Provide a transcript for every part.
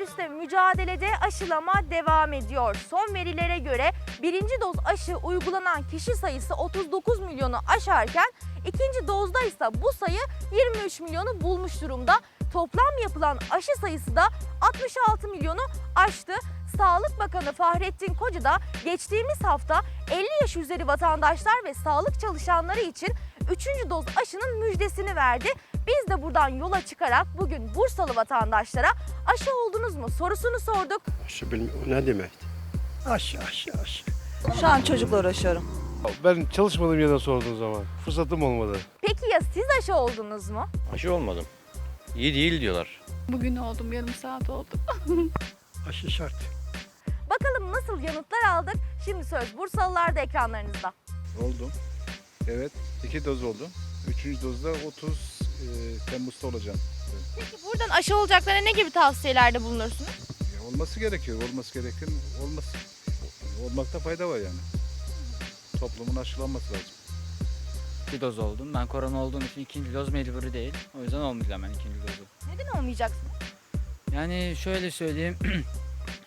Koronavirüsle mücadelede aşılama devam ediyor. Son verilere göre birinci doz aşı uygulanan kişi sayısı 39 milyonu aşarken ikinci dozda ise bu sayı 23 milyonu bulmuş durumda. Toplam yapılan aşı sayısı da 66 milyonu aştı. Sağlık Bakanı Fahrettin Koca da geçtiğimiz hafta 50 yaş üzeri vatandaşlar ve sağlık çalışanları için 3. doz aşının müjdesini verdi. Biz de buradan yola çıkarak bugün Bursalı vatandaşlara aşı oldunuz mu sorusunu sorduk. Aşı bilmiyorum ne demek? Aşı aşı aşı. Şu an çocukla uğraşıyorum. Ben çalışmadığım yerden sorduğun zaman fırsatım olmadı. Peki ya siz aşı oldunuz mu? Aşı olmadım. İyi değil diyorlar. Bugün oldum, yarım saat oldu. Aşı şart. Bakalım nasıl yanıtlar aldık? Şimdi söz Bursalılar da ekranlarınızda. Oldum. Evet, iki doz oldu. Üçüncü dozda 30 e, Temmuz'da olacağım. Peki buradan aşı olacaklara ne gibi tavsiyelerde bulunursunuz? Olması gerekiyor, olması gereken olması. Olmakta fayda var yani. Toplumun aşılanması lazım. Bir doz oldum. Ben korona olduğum için ikinci doz mecburi değil. O yüzden olmayacağım ben ikinci dozu. Neden olmayacaksın? Yani şöyle söyleyeyim.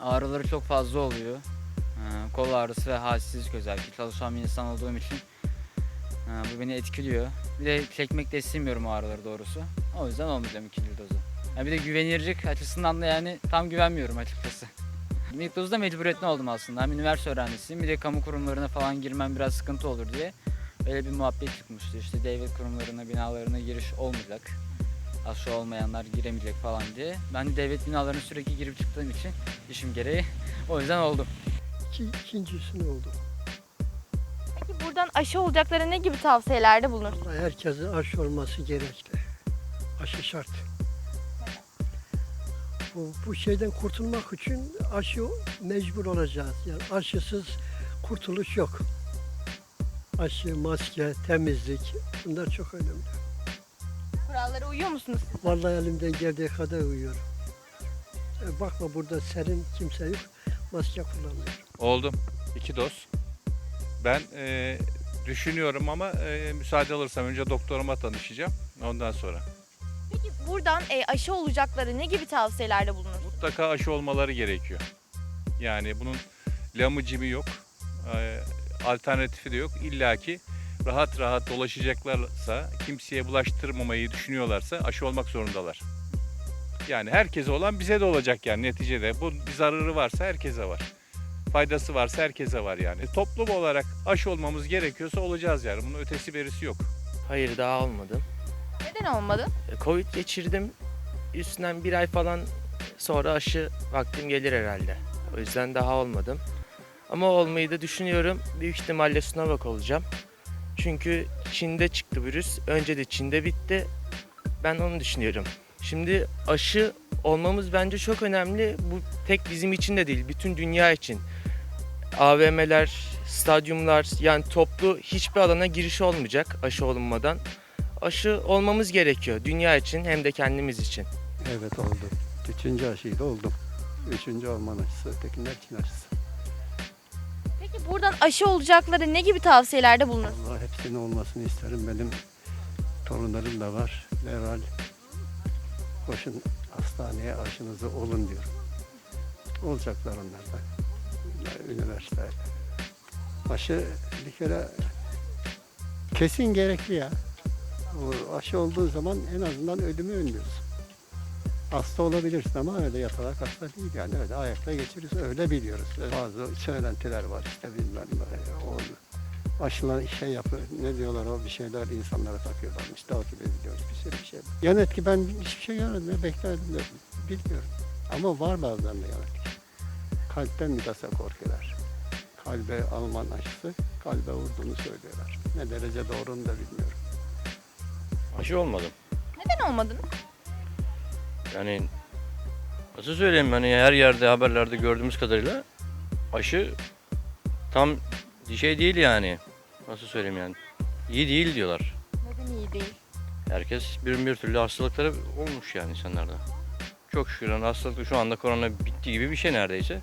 ağrıları çok fazla oluyor. Ee, kol ağrısı ve halsizlik özellikle. Çalışan bir insan olduğum için ee, bu beni etkiliyor. Bir de çekmek de istemiyorum ağrıları doğrusu. O yüzden olmayacağım ikinci dozu. Yani bir de güvenirlik açısından da yani tam güvenmiyorum açıkçası. İlk dozda mecburiyetten oldum aslında. Hem üniversite öğrencisiyim bir de kamu kurumlarına falan girmem biraz sıkıntı olur diye. Öyle bir muhabbet çıkmıştı. İşte devlet kurumlarına, binalarına giriş olmayacak. Aşı olmayanlar giremeyecek falan diye. Ben de devlet binalarına sürekli girip çıktığım için işim gereği o yüzden oldum. İki, ikincisini oldu. Buradan aşı olacaklara ne gibi tavsiyelerde bulunursunuz? Vallahi herkesin aşı olması gerekli. Aşı şart. Bu, bu şeyden kurtulmak için aşı mecbur olacağız. Yani aşısız kurtuluş yok. Aşı, maske, temizlik bunlar çok önemli. Kurallara uyuyor musunuz siz? Vallahi elimden geldiği kadar uyuyorum. E, bakma burada serin kimse yok. Maske kullanıyorum. Oldum. İki doz. Ben e, düşünüyorum ama e, müsaade alırsam önce doktoruma danışacağım. Ondan sonra. Peki buradan e, aşı olacaklara ne gibi tavsiyelerde bulunursunuz? Mutlaka aşı olmaları gerekiyor. Yani bunun lamıcımı yok. E, alternatifi de yok. İlla ki rahat rahat dolaşacaklarsa, kimseye bulaştırmamayı düşünüyorlarsa aşı olmak zorundalar. Yani herkese olan bize de olacak yani neticede. Bu bir zararı varsa herkese var. Faydası varsa herkese var yani. Toplum olarak aşı olmamız gerekiyorsa olacağız yani. Bunun ötesi berisi yok. Hayır daha olmadım. Neden olmadı? E, Covid geçirdim. Üstünden bir ay falan sonra aşı vaktim gelir herhalde. O yüzden daha olmadım. Ama olmayı da düşünüyorum. Büyük ihtimalle Sinovac olacağım. Çünkü Çin'de çıktı virüs. Önce de Çin'de bitti. Ben onu düşünüyorum. Şimdi aşı olmamız bence çok önemli. Bu tek bizim için de değil, bütün dünya için. AVM'ler, stadyumlar yani toplu hiçbir alana giriş olmayacak aşı olunmadan. Aşı olmamız gerekiyor dünya için hem de kendimiz için. Evet oldum. Üçüncü aşıyı da oldum. Üçüncü Alman aşısı, ötekiler Çin aşısı. Peki buradan aşı olacaklara ne gibi tavsiyelerde bulunursunuz? Allah hepsinin olmasını isterim. Benim torunlarım da var. Derhal koşun hastaneye aşınızı olun diyorum. Olacaklar onlar da. Üniversite. Aşı bir kere kesin gerekli ya. Aşı olduğu zaman en azından ölümü önlüyorsun. Hasta olabilirsin ama öyle yatarak hasta değil yani öyle ayakta geçirirsin öyle biliyoruz. Bazı söylentiler var işte bilmem ne. O aşılan şey yapıyor. Ne diyorlar o bir şeyler insanlara takıyorlarmış. Takip ediliyoruz bir sürü bir şey. Yan etki ben hiçbir şey görmedim. Beklerdim de bilmiyorum. Ama var bazılarında yan etki. Kalpten midasa korkuyorlar. Kalbe Alman aşısı kalbe vurduğunu söylüyorlar. Ne derece doğru onu da bilmiyorum. Aşı olmadım. Neden olmadınız? Yani nasıl söyleyeyim hani her yerde haberlerde gördüğümüz kadarıyla aşı tam şey değil yani. Nasıl söyleyeyim yani. İyi değil diyorlar. Neden iyi değil? Herkes bir bir türlü hastalıkları olmuş yani insanlarda. Çok şükür yani hastalık şu anda korona bitti gibi bir şey neredeyse.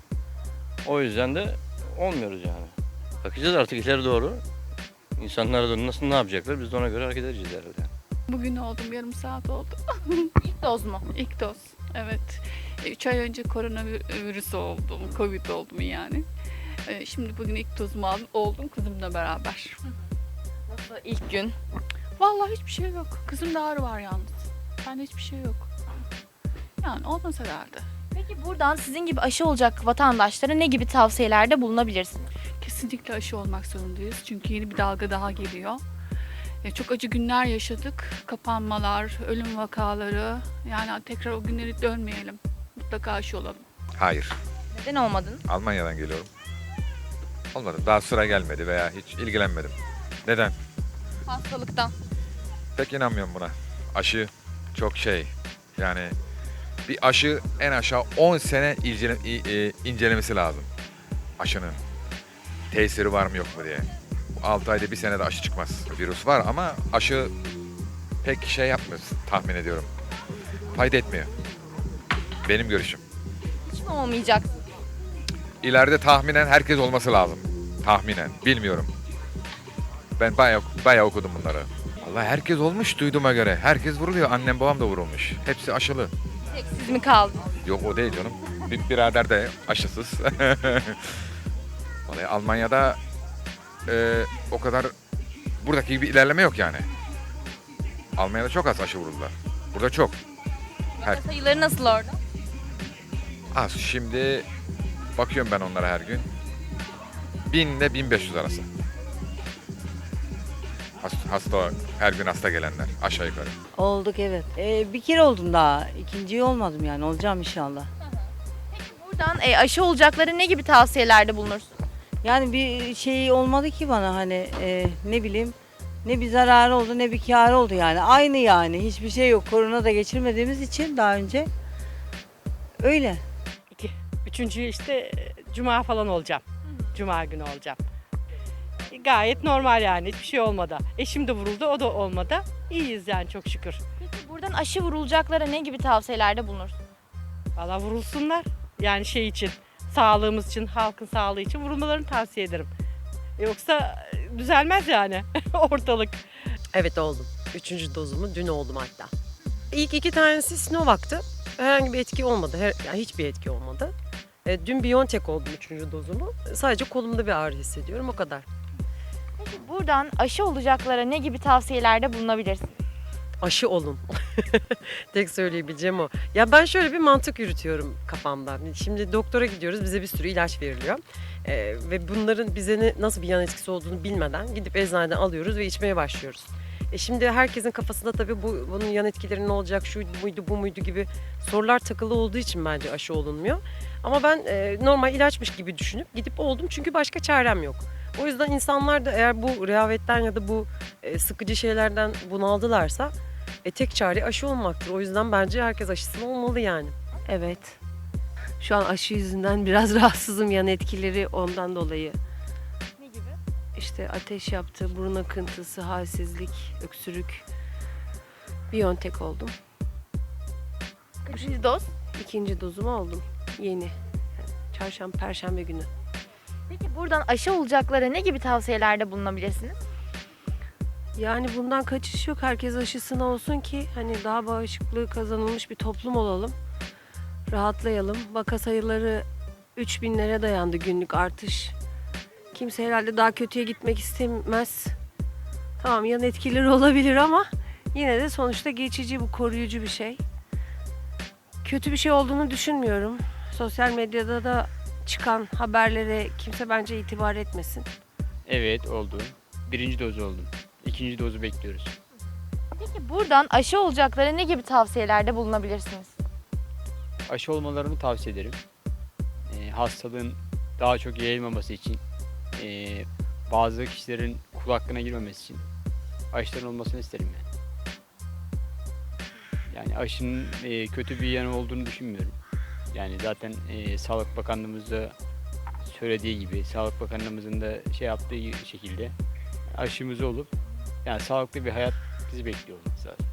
O yüzden de olmuyoruz yani. Bakacağız artık ileri doğru. İnsanlar da nasıl ne yapacaklar biz de ona göre hareket edeceğiz herhalde. Bugün oldum, yarım saat oldu. İlk doz mu? İlk doz. Evet. 3 ay önce koronavirüs oldum, covid oldum yani. E, Şimdi bugün ilk dozumu aldım, oldum kızımla beraber. Nasıl ilk gün? Vallahi hiçbir şey yok. Kızımda ağrı var yalnız. Bende hiçbir şey yok. Yani olmasa herhalde. Peki buradan sizin gibi aşı olacak vatandaşlara ne gibi tavsiyelerde bulunabilirsiniz? Kesinlikle aşı olmak zorundayız. Çünkü yeni bir dalga daha geliyor. E, çok acı günler yaşadık. Kapanmalar, ölüm vakaları. Yani tekrar o günleri dönmeyelim. Mutlaka aşı olalım. Hayır. Neden olmadınız? Almanya'dan geliyorum. Olmadı. Daha sıra gelmedi veya hiç ilgilenmedim. Neden? Hastalıktan. Pek inanmıyorum buna. Aşı çok şey. Yani bir aşı en aşağı 10 sene incele, e, incelemesi lazım. Aşının. Tesiri var mı yok mu diye. 6 ayda bir senede aşı çıkmaz. Virüs var ama aşı pek şey yapmıyor tahmin ediyorum. Fayda etmiyor. Benim görüşüm. Hiç mi olmayacak? İleride tahminen herkes olması lazım. Tahminen. Bilmiyorum. Ben bayağı, bayağı okudum bunları. Allah herkes olmuş duyduğuma göre. Herkes vuruluyor. Annem babam da vurulmuş. Hepsi aşılı. Tek siz mi kaldınız? Yok o değil canım. Bir birader de aşısız. Vallahi Almanya'da e, o kadar buradaki gibi ilerleme yok yani. Almanya'da çok az aşı vuruldular. Burada çok. Vaka sayıları nasıl orada? Az. Şimdi bakıyorum ben onlara her gün. 1000 ile 1500 arası. Hasta, hasta her gün hasta gelenler aşağı yukarı. Olduk evet. Ee, bir kere oldum daha. İkinciyi olmadım yani. Olacağım inşallah. Buradan e, aşı olacaklara ne gibi tavsiyelerde bulunursunuz? Yani bir şey olmadı ki bana hani e, ne bileyim ne bir zararı oldu ne bir kârı oldu yani. Aynı yani hiçbir şey yok. Korona da geçirmediğimiz için daha önce öyle. Üçüncü işte e, cuma falan olacağım. Cuma günü olacağım. Gayet normal yani hiçbir şey olmadı. Eşim de vuruldu o da olmadı. İyiyiz yani çok şükür. Peki buradan aşı vurulacaklara ne gibi tavsiyelerde bulunursunuz? Valla vurulsunlar. Yani şey için, sağlığımız için, halkın sağlığı için vurulmalarını tavsiye ederim. Yoksa e, düzelmez yani ortalık. Evet oldum. Üçüncü dozumu dün oldum hatta. İlk iki tanesi Sinovac'tı. Herhangi bir etki olmadı. Her, yani hiçbir etki olmadı. E, dün Biontech oldum üçüncü dozumu. Sadece kolumda bir ağrı hissediyorum o kadar. Buradan aşı olacaklara ne gibi tavsiyelerde bulunabilirsiniz? Aşı olun. Tek söyleyebileceğim o. Ya ben şöyle bir mantık yürütüyorum kafamda. Şimdi doktora gidiyoruz bize bir sürü ilaç veriliyor. E, ve bunların bize ne, nasıl bir yan etkisi olduğunu bilmeden gidip eczaneden alıyoruz ve içmeye başlıyoruz. E şimdi herkesin kafasında tabii bu bunun yan etkileri ne olacak, şu muydu, bu muydu gibi sorular takılı olduğu için bence aşı olunmuyor. Ama ben e, normal ilaçmış gibi düşünüp gidip oldum çünkü başka çarem yok. O yüzden insanlar da eğer bu rehavetten ya da bu e, sıkıcı şeylerden bunaldılarsa e, tek çare aşı olmaktır. O yüzden bence herkes aşısını olmalı yani. Evet. Şu an aşı yüzünden biraz rahatsızım yan etkileri ondan dolayı. Ne gibi? İşte ateş yaptı, burun akıntısı, halsizlik, öksürük. Biontech oldum. Kaçıncı doz? İkinci dozumu oldum. Yeni. Çarşamba, perşembe günü. Peki buradan aşı olacaklara ne gibi tavsiyelerde bulunabilirsiniz? Yani bundan kaçış yok. Herkes aşısına olsun ki hani daha bağışıklığı kazanılmış bir toplum olalım. Rahatlayalım. Vaka sayıları 3000'lere dayandı günlük artış. Kimse herhalde daha kötüye gitmek istemez. Tamam yan etkileri olabilir ama yine de sonuçta geçici bu koruyucu bir şey. Kötü bir şey olduğunu düşünmüyorum. Sosyal medyada da çıkan haberlere kimse bence itibar etmesin. Evet oldu. Birinci dozu oldum. İkinci dozu bekliyoruz. Peki buradan aşı olacaklara ne gibi tavsiyelerde bulunabilirsiniz? Aşı olmalarını tavsiye ederim. Ee, hastalığın daha çok yayılmaması için, ee, bazı kişilerin kul hakkına girmemesi için aşıların olmasını isterim yani. Yani aşının ee, kötü bir yanı olduğunu düşünmüyorum. Yani zaten ee, Sağlık Bakanlığımız da söylediği gibi, Sağlık Bakanlığımızın da şey yaptığı şekilde aşımız olup yani sağlıklı bir hayat bizi bekliyor olması lazım.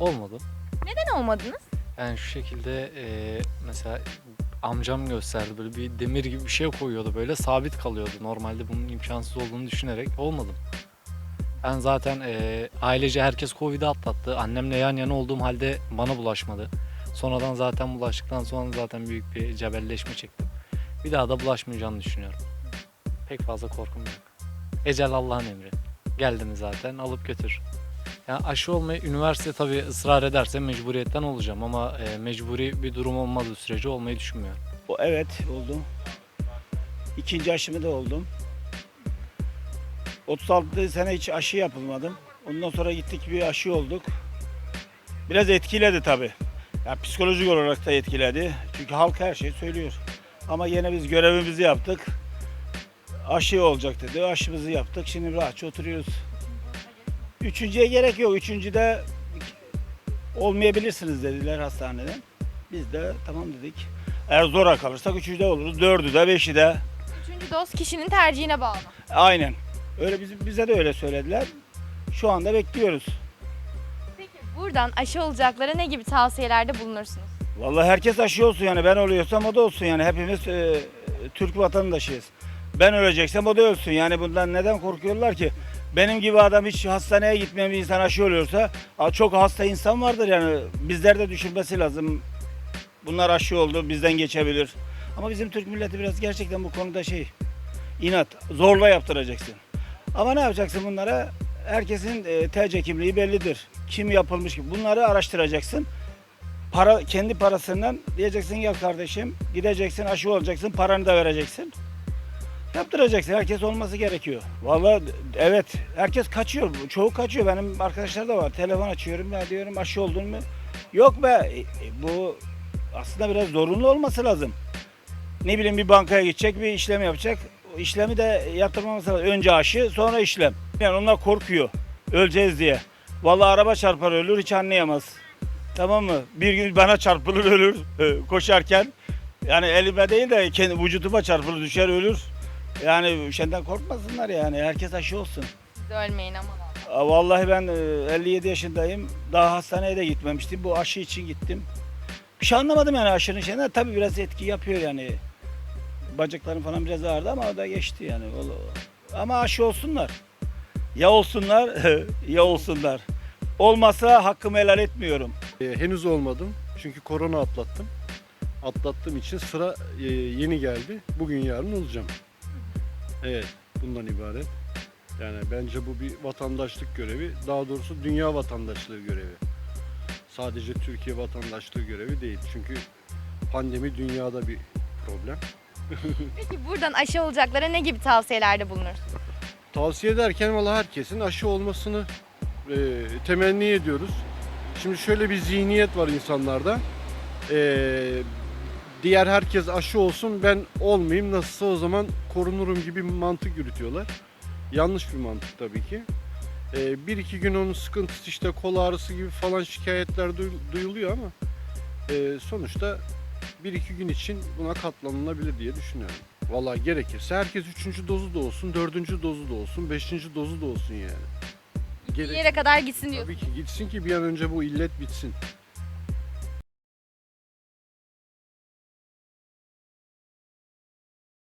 Olmadı. Neden olmadınız? Yani şu şekilde e, mesela amcam gösterdi böyle bir demir gibi bir şey koyuyordu böyle sabit kalıyordu. Normalde bunun imkansız olduğunu düşünerek olmadım. Ben zaten e, ailece herkes Covid'i atlattı. Annemle yan yana olduğum halde bana bulaşmadı. Sonradan zaten bulaştıktan sonra zaten büyük bir cebelleşme çektim. Bir daha da bulaşmayacağını düşünüyorum. Pek fazla korkum yok. Ecel Allah'ın emri. Geldi zaten alıp götür. Yani aşı olmayı üniversite tabii ısrar ederse mecburiyetten olacağım ama e, mecburi bir durum olmadığı sürece olmayı düşünmüyorum. O- Evet oldum. İkinci aşımı da oldum. 36 sene hiç aşı yapılmadım. Ondan sonra gittik bir aşı olduk. Biraz etkiledi tabii. Ya psikolojik olarak da etkiledi. Çünkü halk her şeyi söylüyor. Ama yine biz görevimizi yaptık. Aşı olacak dedi. Aşımızı yaptık. Şimdi rahatça oturuyoruz. Üçüncüye gerek yok. Üçüncüde olmayabilirsiniz dediler hastaneden. Biz de tamam dedik. Eğer zora kalırsak üçüncüde oluruz. Dördü de beşi de. Üçüncü doz kişinin tercihine bağlı. Aynen. Öyle bize, bize de öyle söylediler. Şu anda bekliyoruz. Buradan aşı olacaklara ne gibi tavsiyelerde bulunursunuz? Vallahi herkes aşı olsun yani ben oluyorsam o da olsun yani hepimiz e, Türk vatandaşıyız. Ben öleceksem o da ölsün yani bundan neden korkuyorlar ki? Benim gibi adam hiç hastaneye gitmeyen bir insan aşı oluyorsa çok hasta insan vardır yani bizler de düşünmesi lazım. Bunlar aşı oldu bizden geçebilir. Ama bizim Türk milleti biraz gerçekten bu konuda şey inat zorla yaptıracaksın. Ama ne yapacaksın bunlara? Herkesin e, TC kimliği bellidir. Kim yapılmış gibi bunları araştıracaksın para kendi parasından diyeceksin gel kardeşim gideceksin aşı olacaksın paranı da vereceksin. Yaptıracaksın. Herkes olması gerekiyor. Vallahi evet herkes kaçıyor. Çoğu kaçıyor. Benim arkadaşlar da var. Telefon açıyorum ben diyorum aşı oldun mu? Yok be e, e, bu aslında biraz zorunlu olması lazım. Ne bileyim bir bankaya gidecek bir işlem yapacak. İşlemi de yaptırmaması lazım. Önce aşı sonra işlem. Yani onlar korkuyor. Öleceğiz diye. Vallahi araba çarpar ölür hiç anlayamaz. Tamam mı? Bir gün bana çarpılır ölür e, koşarken. Yani elime değil de kendi vücuduma çarpılır düşer ölür. Yani şeyden korkmasınlar yani. Herkes aşı olsun. Siz ölmeyin ama. Vallahi ben e, 57 yaşındayım. Daha hastaneye de gitmemiştim. Bu aşı için gittim. Bir şey anlamadım yani aşının şeyinden. Tabii biraz etki yapıyor yani. Bacaklarım falan biraz ağrıdı ama o da geçti yani. Ama aşı olsunlar. Ya olsunlar ya olsunlar. Olmasa hakkımı helal etmiyorum. E, henüz olmadım çünkü korona atlattım. Atlattığım için sıra e, yeni geldi. Bugün yarın olacağım. Evet, bundan ibaret. Yani bence bu bir vatandaşlık görevi. Daha doğrusu dünya vatandaşlığı görevi. Sadece Türkiye vatandaşlığı görevi değil. Çünkü pandemi dünyada bir problem. Peki buradan aşı olacaklara ne gibi tavsiyelerde bulunursunuz? Tavsiye ederken valla herkesin aşı olmasını e, temenni ediyoruz. Şimdi şöyle bir zihniyet var insanlarda. E, diğer herkes aşı olsun ben olmayayım nasılsa o zaman korunurum gibi bir mantık yürütüyorlar. Yanlış bir mantık tabii ki. E, bir iki gün onun sıkıntısı işte kol ağrısı gibi falan şikayetler duy- duyuluyor ama e, sonuçta bir iki gün için buna katlanılabilir diye düşünüyorum. Vallahi gerekirse herkes üçüncü dozu da olsun, dördüncü dozu da olsun, beşinci dozu da olsun yani. Bir Gerek- yere kadar gitsin diyor. Tabii ki gitsin ki bir an önce bu illet bitsin.